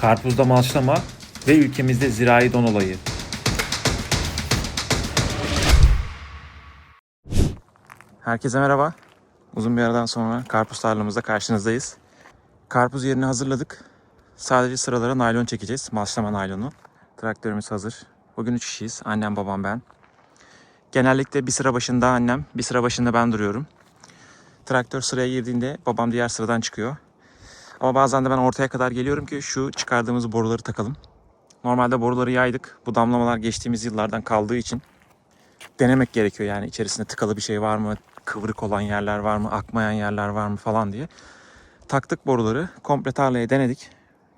karpuzda malçlama ve ülkemizde zirai don olayı. Herkese merhaba. Uzun bir aradan sonra karpuz tarlamızda karşınızdayız. Karpuz yerini hazırladık. Sadece sıralara naylon çekeceğiz. Malçlama naylonu. Traktörümüz hazır. Bugün 3 kişiyiz. Annem, babam, ben. Genellikle bir sıra başında annem, bir sıra başında ben duruyorum. Traktör sıraya girdiğinde babam diğer sıradan çıkıyor. Ama bazen de ben ortaya kadar geliyorum ki şu çıkardığımız boruları takalım. Normalde boruları yaydık. Bu damlamalar geçtiğimiz yıllardan kaldığı için denemek gerekiyor yani içerisinde tıkalı bir şey var mı, kıvrık olan yerler var mı, akmayan yerler var mı falan diye. Taktık boruları, komple tarlaya denedik.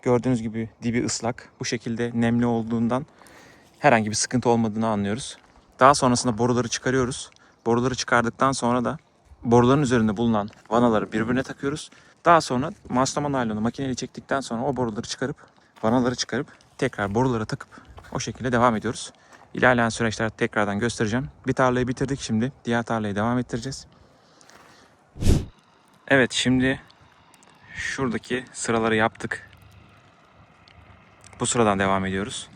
Gördüğünüz gibi dibi ıslak. Bu şekilde nemli olduğundan herhangi bir sıkıntı olmadığını anlıyoruz. Daha sonrasında boruları çıkarıyoruz. Boruları çıkardıktan sonra da boruların üzerinde bulunan vanaları birbirine takıyoruz. Daha sonra maslama naylonu makineyle çektikten sonra o boruları çıkarıp vanaları çıkarıp tekrar borulara takıp o şekilde devam ediyoruz. İlerleyen süreçler tekrardan göstereceğim. Bir tarlayı bitirdik şimdi. Diğer tarlayı devam ettireceğiz. Evet şimdi şuradaki sıraları yaptık. Bu sıradan devam ediyoruz.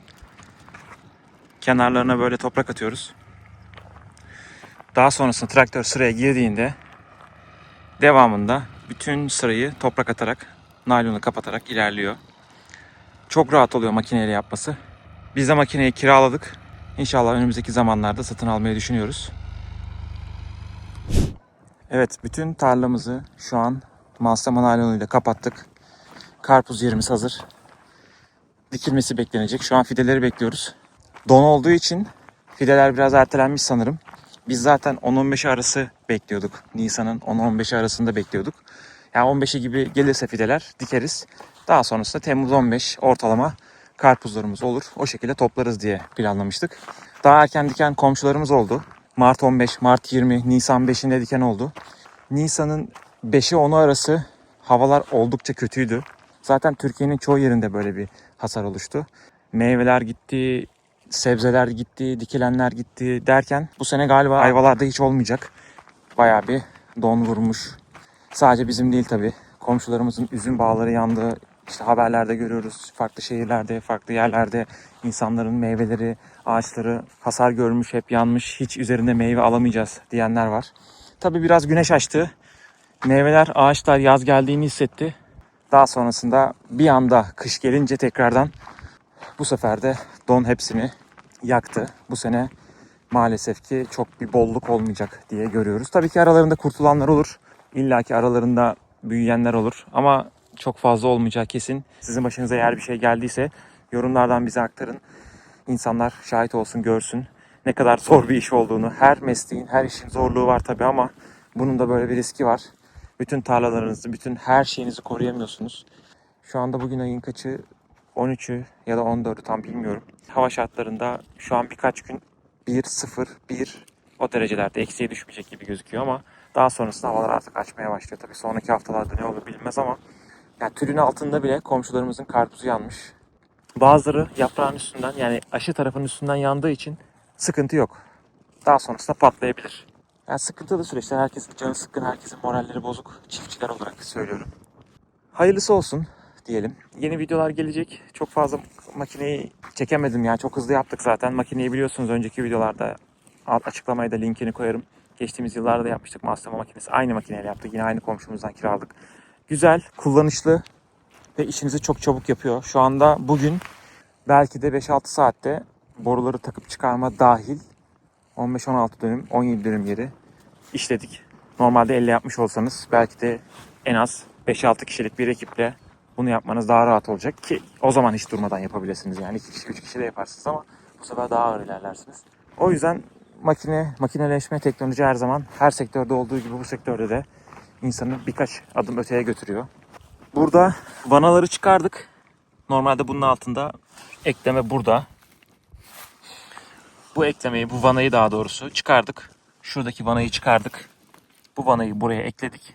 Kenarlarına böyle toprak atıyoruz. Daha sonrasında traktör sıraya girdiğinde devamında bütün sırayı toprak atarak, naylonu kapatarak ilerliyor. Çok rahat oluyor makineyle yapması. Biz de makineyi kiraladık. İnşallah önümüzdeki zamanlarda satın almayı düşünüyoruz. Evet, bütün tarlamızı şu an malzeme naylonuyla kapattık. Karpuz yerimiz hazır. Dikilmesi beklenecek. Şu an fideleri bekliyoruz. Don olduğu için fideler biraz ertelenmiş sanırım. Biz zaten 10-15 arası bekliyorduk. Nisan'ın 10-15 arasında bekliyorduk. Yani 15'i gibi gelirse fideler dikeriz. Daha sonrasında Temmuz 15 ortalama karpuzlarımız olur. O şekilde toplarız diye planlamıştık. Daha erken diken komşularımız oldu. Mart 15, Mart 20, Nisan 5'inde diken oldu. Nisan'ın 5'i 10'u arası havalar oldukça kötüydü. Zaten Türkiye'nin çoğu yerinde böyle bir hasar oluştu. Meyveler gitti, sebzeler gitti, dikilenler gitti derken bu sene galiba ayvalarda hiç olmayacak. Bayağı bir don vurmuş. Sadece bizim değil tabii. Komşularımızın üzüm bağları yandı. İşte haberlerde görüyoruz farklı şehirlerde, farklı yerlerde insanların meyveleri, ağaçları hasar görmüş, hep yanmış, hiç üzerinde meyve alamayacağız diyenler var. Tabii biraz güneş açtı. Meyveler, ağaçlar yaz geldiğini hissetti. Daha sonrasında bir anda kış gelince tekrardan bu sefer de don hepsini yaktı. Bu sene maalesef ki çok bir bolluk olmayacak diye görüyoruz. Tabii ki aralarında kurtulanlar olur. İlla ki aralarında büyüyenler olur. Ama çok fazla olmayacağı kesin. Sizin başınıza eğer bir şey geldiyse yorumlardan bize aktarın. İnsanlar şahit olsun, görsün ne kadar zor bir iş olduğunu. Her mesleğin, her işin zorluğu var tabii ama bunun da böyle bir riski var. Bütün tarlalarınızı, bütün her şeyinizi koruyamıyorsunuz. Şu anda bugün ayın kaçı? 13'ü ya da 14'ü tam bilmiyorum. Hava şartlarında şu an birkaç gün 1, 0, 1 o derecelerde eksiye düşmeyecek gibi gözüküyor ama daha sonrasında havalar artık açmaya başlıyor. Tabii sonraki haftalarda ne olur bilinmez ama yani tülün altında bile komşularımızın karpuzu yanmış. Bazıları yaprağın üstünden yani aşı tarafının üstünden yandığı için sıkıntı yok. Daha sonrasında patlayabilir. Yani sıkıntılı süreçler. Herkesin canı sıkkın, herkesin moralleri bozuk. Çiftçiler olarak söylüyorum. Hayırlısı olsun diyelim. Yeni videolar gelecek. Çok fazla makineyi çekemedim ya. Çok hızlı yaptık zaten. Makineyi biliyorsunuz önceki videolarda alt açıklamaya da linkini koyarım. Geçtiğimiz yıllarda da yapmıştık maslama makinesi. Aynı makineyle yaptık. Yine aynı komşumuzdan kiraladık. Güzel, kullanışlı ve işinizi çok çabuk yapıyor. Şu anda bugün belki de 5-6 saatte boruları takıp çıkarma dahil 15-16 dönüm, 17 dönüm yeri işledik. Normalde elle yapmış olsanız belki de en az 5-6 kişilik bir ekiple bunu yapmanız daha rahat olacak ki o zaman hiç durmadan yapabilirsiniz. Yani 2 kişi, 3 kişi de yaparsınız ama bu sefer daha ağır ilerlersiniz. O yüzden makine, makineleşme teknoloji her zaman her sektörde olduğu gibi bu sektörde de insanı birkaç adım öteye götürüyor. Burada vanaları çıkardık. Normalde bunun altında ekleme burada. Bu eklemeyi, bu vanayı daha doğrusu çıkardık. Şuradaki vanayı çıkardık. Bu vanayı buraya ekledik.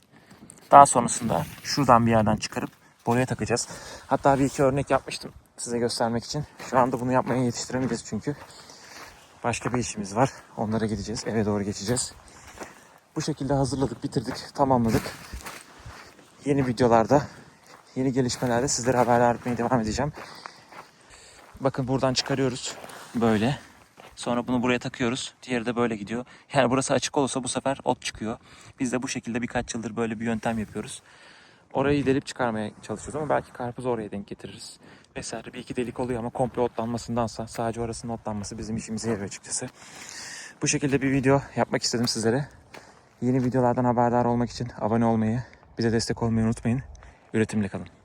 Daha sonrasında şuradan bir yerden çıkarıp buraya takacağız. Hatta bir iki örnek yapmıştım size göstermek için. Şu anda bunu yapmaya yetiştiremeyeceğiz çünkü. Başka bir işimiz var. Onlara gideceğiz. Eve doğru geçeceğiz. Bu şekilde hazırladık, bitirdik, tamamladık. Yeni videolarda Yeni gelişmelerde sizlere haberdar etmeye devam edeceğim. Bakın buradan çıkarıyoruz. Böyle. Sonra bunu buraya takıyoruz. Diğeri de böyle gidiyor. Yani burası açık olursa bu sefer ot çıkıyor. Biz de bu şekilde birkaç yıldır böyle bir yöntem yapıyoruz. Orayı delip çıkarmaya çalışıyoruz ama belki karpuzu oraya denk getiririz. Vesaire bir iki delik oluyor ama komple otlanmasındansa sadece orasının otlanması bizim işimize yarıyor açıkçası. Bu şekilde bir video yapmak istedim sizlere. Yeni videolardan haberdar olmak için abone olmayı, bize destek olmayı unutmayın. Üretimle kalın.